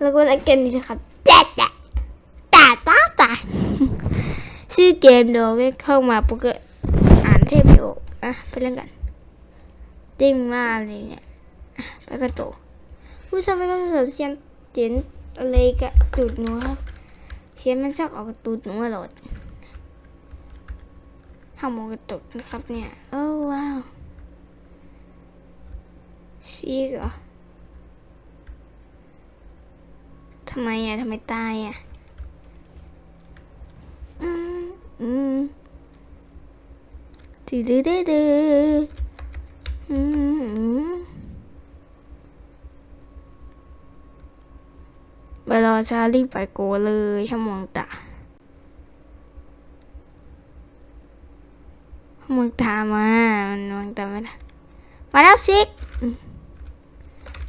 แล้วก็เล่นเกมนี้นะครับแต่แต่แต่แต่แต่ชื่อเกมโดก็เข้ามาปุ๊บก็อ่านเทพไม่กอะไปเล่นกันติ้งมาอะไรเงี้ยไปกันโตผู้ชมไปกันสนเซียนเจนอะไรกะตูดนูครับเซียมันชอบออกกระตูดหนูตลอดห้ามองกระตุกนะครับเนี่ยโอ้ว้าวซีเหร ทำไมอะทำไมตายอะ อืม อืมดืดดืดดืดอืมไปรอชาลีไปโกเลยถ้ามองตามึงตามามันมองตาไม่ได้มาลับซิก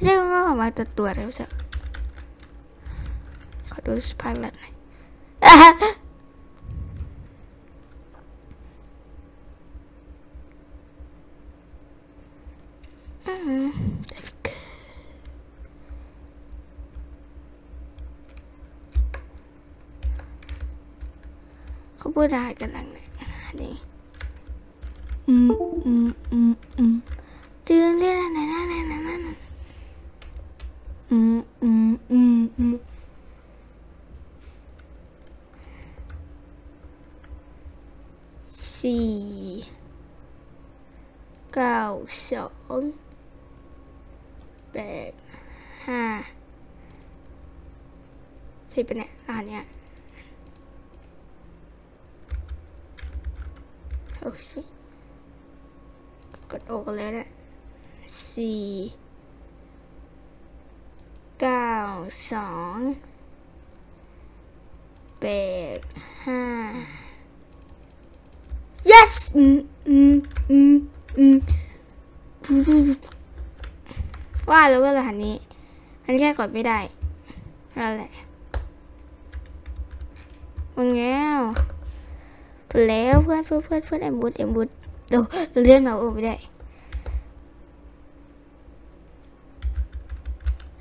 ไม่ใช่งอกอมาตัวตัวเลยผู้ชมขอดูสภาพหลังหน่อยอะฮะอืมเขาพูดอะไรกันหลังเนี่ยนี่อืมอืมอืมอืมตื่นเรียนอะไรนั่นนั่นนั่นนั่นนั่นอืมอืมอืมอืม สี่เก้าสองแปดห้าใช่ปะเนี่ยอ่านเนี่ยโอ้ยกดออกแล้วเนี่ยสี่เก้าสองแปดห้า yes อืมอืมอืมอืมว่าแล้วก็รหัสนี้มันแค่กดไม่ได้นั่นแหละมึงแล้วไปแล้วเพื่อนเพื่อนเพื่อนเพื่อนเอ็มบูดเอ็มบูดเดี๋ยวเราเลื่อนมาโอ้ไม่ได้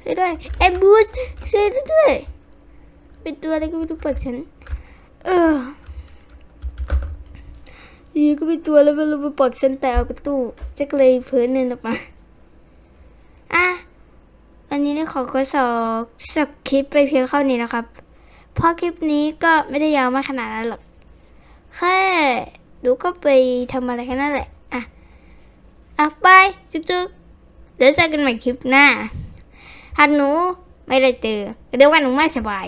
ช่วยด้วยเอ็มบูดช่วยด้วย เป็นตัวอะไรก็ไม่รู้เปิดฉัน เออ อยู่ก็มีตัวแล้วไม่รู้มาปอกฉันแต่เอากระตู้จะเลยเพิ่นเนินออกมาอะวันนี้เนี่ยขอขอสอกสักคลิปไปเพียงเท่านี้นะครับ เพราะคลิปนี้ก็ไม่ได้ยาวมากขนาดนั้นหรอก แค่ดูก็ไปทำอะไรแค่นั้นแหละ อะ อะไปจุ๊กๆเดี๋ยวเจอกันใหม่คลิปหน้าหากหนูไม่ได้เจอเดี๋ยววันหนูไม่สบาย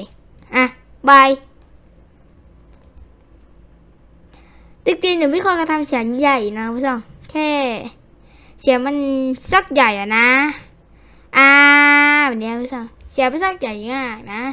อะบาย จริงๆหนูไม่ค่อยกระทำเสียงใหญ่นะผู้ชมแค่ เสียงมันสักใหญ่อะนะอ่าแบบนี้ยผู้ชมเสียงไม่สักใหญ่มากนะ